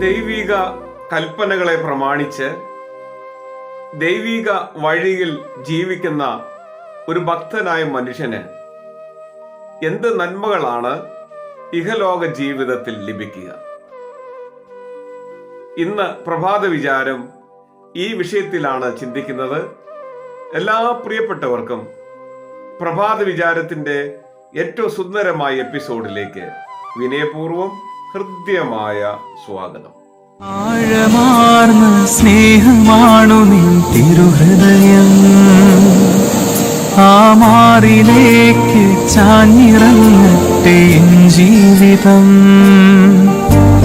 ദൈവിക കൽപ്പനകളെ പ്രമാണിച്ച് ദൈവിക വഴിയിൽ ജീവിക്കുന്ന ഒരു ഭക്തനായ മനുഷ്യന് എന്ത് നന്മകളാണ് ഇഹലോക ജീവിതത്തിൽ ലഭിക്കുക. ഇന്ന് പ്രഭാത വിചാരം ഈ വിഷയത്തിലാണ് ചിന്തിക്കുന്നത്. എല്ലാ പ്രിയപ്പെട്ടവർക്കും പ്രഭാത വിചാരത്തിന്റെ ഏറ്റവും സുന്ദരമായ എപ്പിസോഡിലേക്ക് വിനയപൂർവം ഹൃദ്യമായ സ്വാഗതം. ആഴമാർന്ന സ്നേഹമാണു നിൻ തിരുഹൃദയം. ആ മാറിലേക്ക് ചാഞ്ഞിറങ്ങട്ടെ ജീവിതം.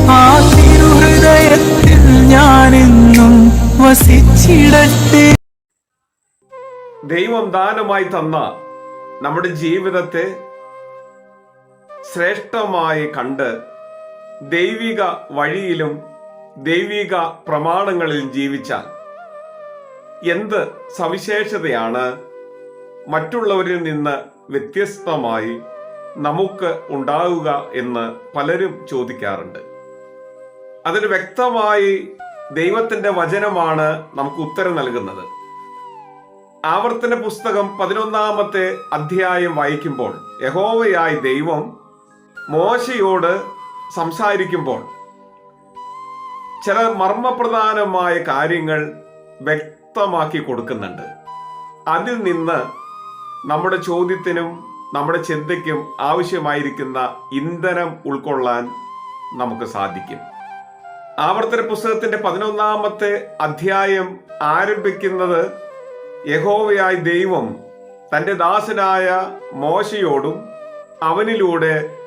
ആ തിരുഹൃദയത്തിൽ ഞാനെന്നും വസിച്ചിടട്ടെ. ദൈവം ദാനമായി തന്ന നമ്മുടെ ജീവിതത്തെ ശ്രേഷ്ഠമായി കണ്ട് ദൈവിക വഴിയിലും ദൈവിക പ്രമാണങ്ങളിലും ജീവിച്ചാൽ എന്ത് സവിശേഷതയാണ് മറ്റുള്ളവരിൽ നിന്ന് വ്യത്യസ്തമായി നമുക്ക് ഉണ്ടാവുക എന്ന് പലരും ചോദിക്കാറുണ്ട്. അതിന് വ്യക്തമായി ദൈവത്തിന്റെ വചനമാണ് നമുക്ക് ഉത്തരം നൽകുന്നത്. ആവർത്തന പുസ്തകം പതിനൊന്നാമത്തെ അധ്യായം വായിക്കുമ്പോൾ യഹോവയായ ദൈവം മോശയോട് സംസാരിക്കുമ്പോൾ ചില മർമ്മപ്രധാനമായ കാര്യങ്ങൾ വ്യക്തമാക്കി കൊടുക്കുന്നുണ്ട്. അതിൽ നിന്ന് നമ്മുടെ ചോദ്യത്തിനും നമ്മുടെ ചിന്തയ്ക്കും ആവശ്യമായിരിക്കുന്ന ഇന്ധനം ഉൾക്കൊള്ളാൻ നമുക്ക് സാധിക്കും. ആവർത്തന പുസ്തകത്തിന്റെ പതിനൊന്നാമത്തെ അധ്യായം ആരംഭിക്കുന്നത് യഹോവയായ ദൈവം തന്റെ ദാസനായ മോശയോടും അവനിലൂടെ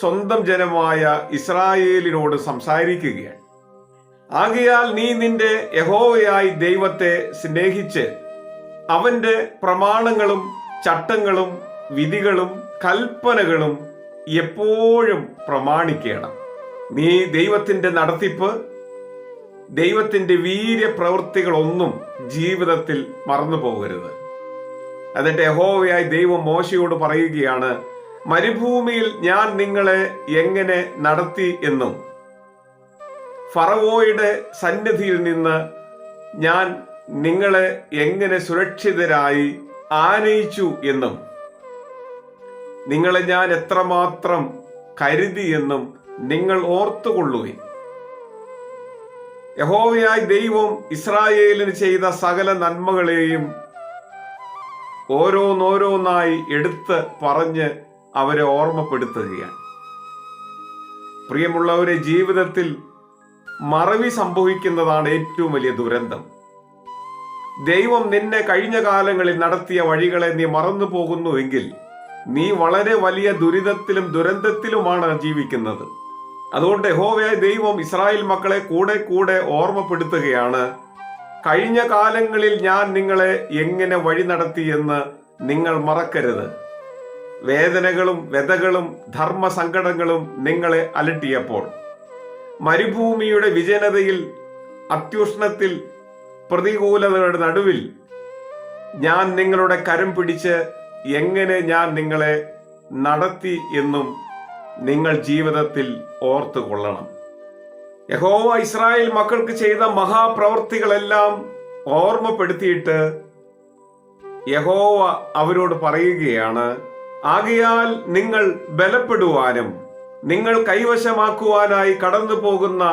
സ്വന്തം ജനമായ ഇസ്രായേലിനോട് സംസാരിക്കുകയാണ്. ആകയാൽ നീ നിന്റെ യഹോവയായി ദൈവത്തെ സ്നേഹിച്ച് അവന്റെ പ്രമാണങ്ങളും ചട്ടങ്ങളും വിധികളും കൽപ്പനകളും എപ്പോഴും പ്രമാണിക്കണം. നീ ദൈവത്തിന്റെ നടത്തിപ്പ് ദൈവത്തിന്റെ വീര്യപ്രവൃത്തികളൊന്നും ജീവിതത്തിൽ മറന്നു പോകരുത് എന്നിട്ട് യഹോവയായി ദൈവം മോശയോട് പറയുകയാണ് മരുഭൂമിയിൽ ഞാൻ നിങ്ങളെ എങ്ങനെ നടത്തി എന്നും ഫറവോയുടെ സന്നിധിയിൽ നിന്ന് ഞാൻ നിങ്ങളെ എങ്ങനെ സുരക്ഷിതരായി ആനയിച്ചു എന്നും നിങ്ങളെ ഞാൻ എത്രമാത്രം കരുതി എന്നും നിങ്ങൾ ഓർത്തുകൊള്ളുവേ യഹോവയായി ദൈവം ഇസ്രായേലിന് ചെയ്ത സകല നന്മകളെയും ഓരോന്നോരോന്നായി എടുത്ത് പറഞ്ഞ് അവരെ ഓർമ്മപ്പെടുത്തുകയാണ്. പ്രിയമുള്ളവരെ ജീവിതത്തിൽ മറവി സംഭവിക്കുന്നതാണ് ഏറ്റവും വലിയ ദുരന്തം. ദൈവം നിന്നെ കഴിഞ്ഞ കാലങ്ങളിൽ നടത്തിയ വഴികളെ നീ മറന്നു പോകുന്നുവെങ്കിൽ നീ വളരെ വലിയ ദുരിതത്തിലും ദുരന്തത്തിലുമാണ് ജീവിക്കുന്നത്. അതുകൊണ്ട് യഹോവയായ ദൈവം ഇസ്രായേൽ മക്കളെ കൂടെ കൂടെ ഓർമ്മപ്പെടുത്തുകയാണ് കഴിഞ്ഞ കാലങ്ങളിൽ ഞാൻ നിങ്ങളെ എങ്ങനെ വഴി നടത്തിയെന്ന് നിങ്ങൾ മറക്കരുത്. വേദനകളും വ്യതകളും ധർമ്മസങ്കടങ്ങളും നിങ്ങളെ അലട്ടിയപ്പോൾ മരുഭൂമിയുടെ വിജനതയിൽ അത്യുഷ്ണത്തിൽ പ്രതികൂലതയുടെ നടുവിൽ ഞാൻ നിങ്ങളുടെ കരം പിടിച്ച് എങ്ങനെ ഞാൻ നിങ്ങളെ നടത്തി എന്നും നിങ്ങൾ ജീവിതത്തിൽ ഓർത്തു കൊള്ളണം യഹോവ ഇസ്രായേൽ മക്കൾക്ക് ചെയ്ത മഹാപ്രവർത്തികളെല്ലാം ഓർമ്മപ്പെടുത്തിയിട്ട് യഹോവ അവരോട് പറയുകയാണ് ആകയാൽ നിങ്ങൾ ബലപ്പെടുവാനും നിങ്ങൾ കൈവശമാക്കുവാനായി കടന്നു പോകുന്ന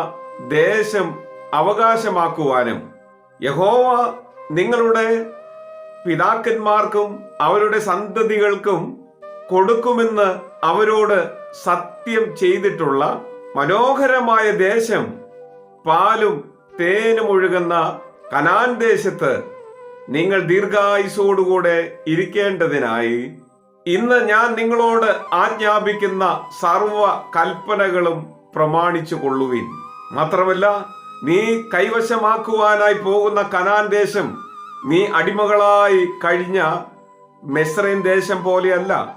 ദേശം അവകാശമാക്കുവാനും യഹോവ നിങ്ങളുടെ പിതാക്കന്മാർക്കും അവരുടെ സന്തതികൾക്കും കൊടുക്കുമെന്ന് അവരോട് സത്യം ചെയ്തിട്ടുള്ള മനോഹരമായ ദേശം പാലും തേനും ഒഴുകുന്ന കനാൻ ദേശത്ത് നിങ്ങൾ ദീർഘായുസോടുകൂടെ ഇരിക്കേണ്ടതിനായി ഇന്ന് ഞാൻ നിങ്ങളോട് ആജ്ഞാപിക്കുന്ന സർവ കൽപ്പനകളും പ്രമാണിച്ചു കൊള്ളുവിൻ മാത്രമല്ല നീ കൈവശമാക്കുവാനായി പോകുന്ന കനാൻ ദേശം നീ അടിമകളായി കഴിഞ്ഞ മെസ്രൈൻ ദേശം പോലെയല്ല.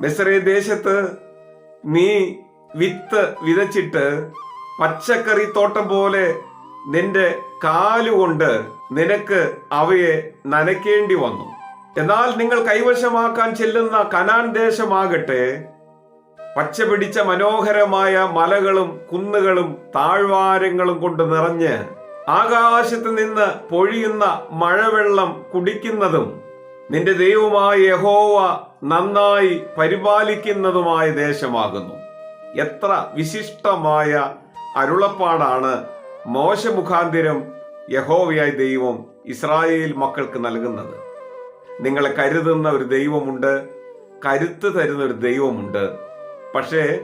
മെസ്രൈൻ ദേശത്ത് നീ വിത്ത് വിതച്ചിട്ട് പച്ചക്കറി തോട്ടം പോലെ നിന്റെ കാലുകൊണ്ട് നിനക്ക് അവയെ നനയ്ക്കേണ്ടി വന്നു. എന്നാൽ നിങ്ങൾ കൈവശമാക്കാൻ ചെല്ലുന്ന കനാൻ ദേശമാകട്ടെ പച്ച പിടിച്ച മനോഹരമായ മലകളും കുന്നുകളും താഴ്വാരങ്ങളും കൊണ്ട് നിറഞ്ഞ് ആകാശത്ത് നിന്ന് പൊഴിയുന്ന മഴവെള്ളം കുടിക്കുന്നതും നിന്റെ ദൈവമായ യഹോവ നന്നായി പരിപാലിക്കുന്നതുമായ ദേശമാകുന്നു. എത്ര വിശിഷ്ടമായ അരുളപ്പാടാണ് മോശമുഖാന്തിരം യഹോവയായ ദൈവം ഇസ്രായേൽ മക്കൾക്ക് നൽകുന്നത്. നിങ്ങളെ കരുതുന്ന ഒരു ദൈവമുണ്ട് കരുത്ത് തരുന്ന ഒരു ദൈവമുണ്ട്. പക്ഷേ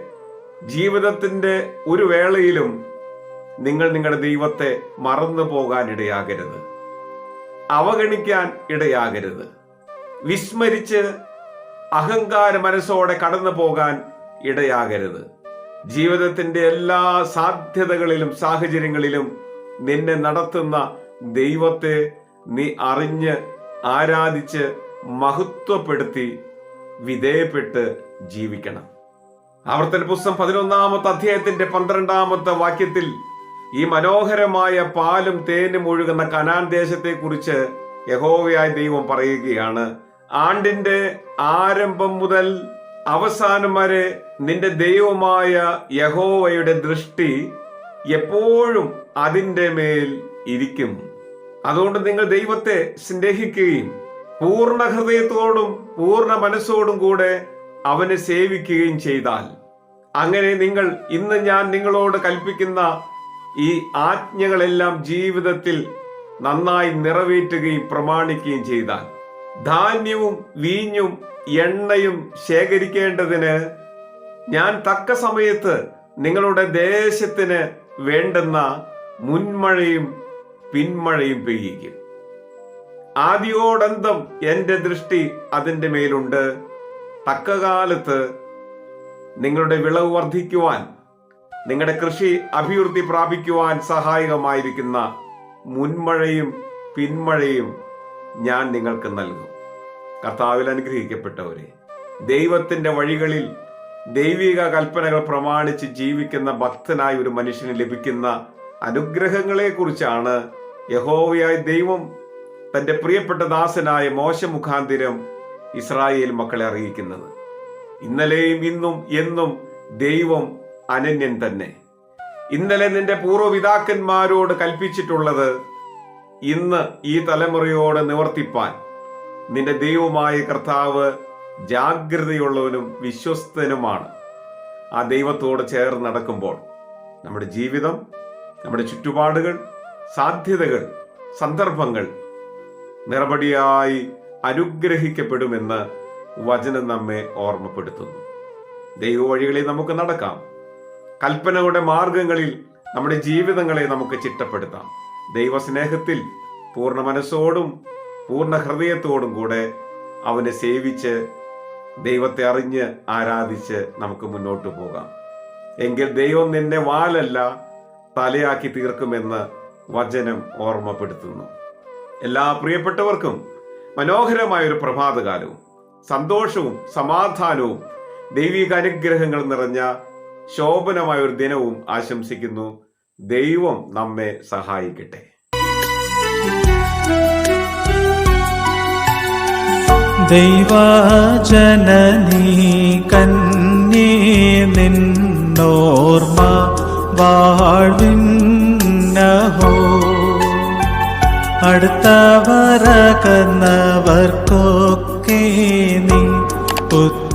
ജീവിതത്തിന്റെ ഒരു വേളയിലും നിങ്ങൾ നിങ്ങളുടെ ദൈവത്തെ മറന്നു പോകാൻ ഇടയാകരുത് അവഗണിക്കാൻ ഇടയാകരുത്. വിസ്മരിച്ച് അഹങ്കാര മനസ്സോടെ കടന്നു പോകാൻ ഇടയാകരുത്. ജീവിതത്തിന്റെ എല്ലാ സാധ്യതകളിലും സാഹചര്യങ്ങളിലും നിന്നെ നടത്തുന്ന ദൈവത്തെ നീ അറിഞ്ഞ് ആരാധിച്ച് മഹത്വപ്പെടുത്തി വിധേയപ്പെട്ട് ജീവിക്കണം. ആവർത്തന പുസ്തകം പതിനൊന്നാമത്തെ അധ്യായത്തിന്റെ പന്ത്രണ്ടാമത്തെ വാക്യത്തിൽ ഈ മനോഹരമായ പാലും തേനും ഒഴുകുന്ന കനാൻ ദേശത്തെ കുറിച്ച് യഹോവയായ ദൈവം പറയുകയാണ്. ആണ്ടിന്റെ ആരംഭം മുതൽ അവസാനം വരെ നിന്റെ ദൈവമായ യഹോവയുടെ ദൃഷ്ടി എപ്പോഴും അതിന്റെ മേൽ ഇരിക്കും. അതുകൊണ്ട് നിങ്ങൾ ദൈവത്തെ സ്നേഹിക്കുകയും പൂർണ ഹൃദയത്തോടും പൂർണ മനസ്സോടും കൂടെ അവനെ സേവിക്കുകയും ചെയ്താൽ. അങ്ങനെ നിങ്ങൾ ഇന്ന് ഞാൻ നിങ്ങളോട് കൽപ്പിക്കുന്ന ഈ ആജ്ഞകളെല്ലാം ജീവിതത്തിൽ നന്നായി നിറവേറ്റുകയും പ്രമാണിക്കുകയും ചെയ്താൽ. ധാന്യവും വീഞ്ഞും എണ്ണയും ശേഖരിക്കേണ്ടതിന് ഞാൻ തക്ക സമയത്ത് നിങ്ങളുടെ ദേശത്തിന് വേണ്ടുന്ന മുൻമഴയും പിന്മഴയും പെയ്യിക്കും. ആദ്യോടന്തം എന്റെ ദൃഷ്ടി അതിന്റെ മേലുണ്ട്. തക്കകാലത്ത് നിങ്ങളുടെ വിളവ് വർദ്ധിക്കുവാൻ നിങ്ങളുടെ കൃഷി അഭിവൃദ്ധി പ്രാപിക്കുവാൻ സഹായകമായിരിക്കുന്ന മുൻമഴയും പിന്മഴയും ഞാൻ നിങ്ങൾക്ക് നൽകും. കർത്താവിൽ അനുഗ്രഹിക്കപ്പെട്ടവരെ ദൈവത്തിന്റെ വഴികളിൽ ദൈവിക കൽപ്പനകൾ പ്രമാണിച്ച് ജീവിക്കുന്ന ഭക്തനായ ഒരു മനുഷ്യന് ലഭിക്കുന്ന അനുഗ്രഹങ്ങളെക്കുറിച്ചാണ് യഹോവയായ ദൈവം തന്റെ പ്രിയപ്പെട്ട ദാസനായ മോശ മുഖാന്തിരം ഇസ്രായേൽ മക്കളെ അറിയിക്കുന്നത്. ഇന്നലെയും ഇന്നും എന്നും ദൈവം അനന്യൻ തന്നെ. ഇന്നലെ നിന്റെ പൂർവപിതാക്കന്മാരോട് കൽപ്പിച്ചിട്ടുള്ളത് ഇന്ന് ഈ തലമുറയോട് നിവർത്തിപ്പാൻ നിന്റെ ദൈവമായ കർത്താവ് ജാഗ്രതയുള്ളവനും വിശ്വസ്തനുമാണ്. ആ ദൈവത്തോട് ചേർന്ന് നടക്കുമ്പോൾ നമ്മുടെ ജീവിതം നമ്മുടെ ചുറ്റുപാടുകൾ സാധ്യതകൾ സന്ദർഭങ്ങൾ നിറപടിയായി അനുഗ്രഹിക്കപ്പെടുമെന്ന് വചനം നമ്മെ ഓർമ്മപ്പെടുത്തുന്നു. ദൈവവഴികളിൽ നമുക്ക് നടക്കാം. കൽപ്പനകളുടെ മാർഗങ്ങളിൽ നമ്മുടെ ജീവിതങ്ങളെ നമുക്ക് ചിട്ടപ്പെടുത്താം. ദൈവസ്നേഹത്തിൽ പൂർണ മനസ്സോടും പൂർണ ഹൃദയത്തോടും കൂടെ അവനെ സേവിച്ച് ദൈവത്തെ അറിഞ്ഞ് ആരാധിച്ച് നമുക്ക് മുന്നോട്ട് പോകാം. എങ്കിൽ ദൈവം നിന്നെ വാലല്ല തലയാക്കി തീർക്കുമെന്ന് വചനം ഓർമ്മപ്പെടുത്തുന്നു. എല്ലാ പ്രിയപ്പെട്ടവർക്കും മനോഹരമായ ഒരു പ്രഭാതകാലവും സന്തോഷവും സമാധാനവും ദൈവിക അനുഗ്രഹങ്ങൾ നിറഞ്ഞ ശോഭനമായ ഒരു ദിനവും ആശംസിക്കുന്നു. ദൈവം നമ്മെ സഹായിക്കട്ടെ. ദൈവജനനീ കന്യേ നിന്നോർമ്മ വാഴ്വിന്നഹോ അടുത്തവരകന്നവർക്കൊക്കെ നീ ഉത്തരമരുളേ.